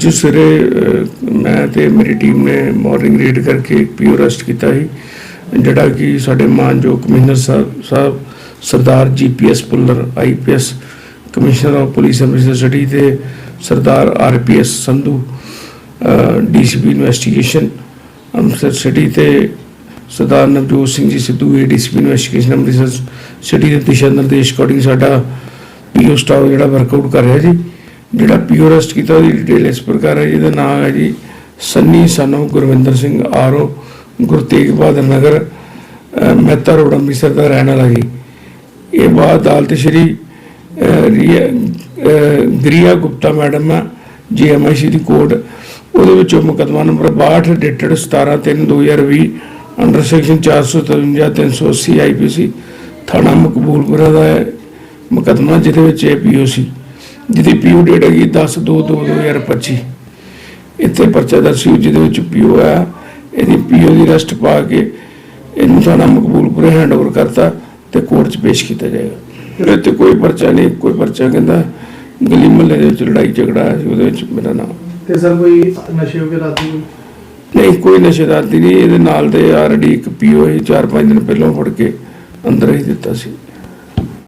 ਅੱਜ ਸਵੇਰੇ ਮੈਂ ਤੇ ਮੇਰੀ ਟੀਮ ਨੇ ਮਾਰਨਿੰਗ ਰੇਡ ਕਰਕੇ ਪੀਓ ਰੈਸਟ ਕੀਤਾ ਸੀ, ਜਿਹੜਾ ਕਿ ਸਾਡੇ ਮਾਨਯੋਗ ਕਮਿਸ਼ਨਰ ਸਾਹਿਬ ਸਾਹਿਬ Sardar GPS Bhullar IPS commissioner of police Amritsar city ਤੇ Sardar RPS Sandhu DCP investigation Amritsar city ਤੇ Sardar Navjot Singh ji Sidhu ADCP investigation Amritsar city ਦੇ ਦਿਸ਼ਾ ਨਿਰਦੇਸ਼ ਅਕੋਰਡਿੰਗ ਸਾਡਾ ਪੀਓ ਸਟਾਫ ਜਿਹੜਾ ਵਰਕਆਊਟ ਕਰ ਰਿਹਾ ਜੀ। ਜਿਹੜਾ ਪੀਓ ਅਰੈਸਟ ਕੀਤਾ ਉਹਦੀ ਡਿਟੇਲ ਇਸ ਪ੍ਰਕਾਰ ਹੈ ਜਿਹਦਾ ਨਾਮ ਹੈ ਜੀ ਸੰਨੀ ਸਾਨੂੰ Gurvinder Singh R O Guru Tegh Bahadur Nagar Mehta road Amritsar ਦਾ ਰਹਿਣ ਵਾਲਾ ਜੀ। ਇਹ ਬਾਅਦ ਅਦਾਲਤ ਸ਼੍ਰੀ ਅਹ, ਰੀਆ ਗ੍ਰਿਆ ਗੁਪਤਾ ਮੈਡਮ ਆ ਜੀਐਮਆਈਸੀ ਦੀ ਕੋਡ ਉਹਦੇ ਵਿੱਚੋਂ ਮੁਕੱਦਮਾ number 62 dated 17/3/2020 under section 453 380 IPC ਥਾਣਾ ਮਕਬੂਲਪੁਰਾ ਦਾ ਹੈ। ਮੁਕੱਦਮਾ ਜਿਹਦੇ ਵਿੱਚ ਇਹ ਪੀਓਸੀ ਜਿਹਦੀ ਪੀਓ ਡੇਟ ਹੈਗੀ 10/2/2025 ਇੱਥੇ ਪਰਚਾ ਦਰਜ ਜਿਹਦੇ ਵਿੱਚ ਪੀਓ ਆ ਇਹਦੀ ਪੀਓ ਦੀ ਰਸਟ ਪਾ ਕੇ ਇਹਨੂੰ ਥਾਣਾ ਮਕਬੂਲਪੁਰੇ ਹੈਂਡਓਵਰ ਕਰਤਾ ਤੇ ਕੋਰਟ 'ਚ ਪੇਸ਼ ਕੀਤਾ ਜਾਏਗਾ। ਤੇ ਕੋਈ ਪਰਚਾ ਨਹੀਂ ਕੋਈ ਪਰਚਾ ਕਹਿੰਦਾ ਗਲੀ ਮੁਹੱਲੇ ਦੇ ਵਿੱਚ ਲੜਾਈ ਝਗੜਾ ਸੀ ਉਹਦੇ ਵਿੱਚ ਮੇਰਾ ਨਾਮ। ਤੇ ਸਰ ਕੋਈ ਨਸ਼ੇ ਵਗੈਰਾ ਦੀ ਨਹੀਂ ਕੋਈ ਨਸ਼ੇਦਾਰ ਦੀ ਨਹੀਂ ਇਹਦੇ ਨਾਲ ਦੇ ਆਲਰੇਡੀ ਇੱਕ ਪੀਓ ਹੀ 4-5 ਦਿਨ ਪਹਿਲਾਂ ਫੜ ਕੇ ਅੰਦਰ ਹੀ ਦਿੱਤਾ ਸੀ।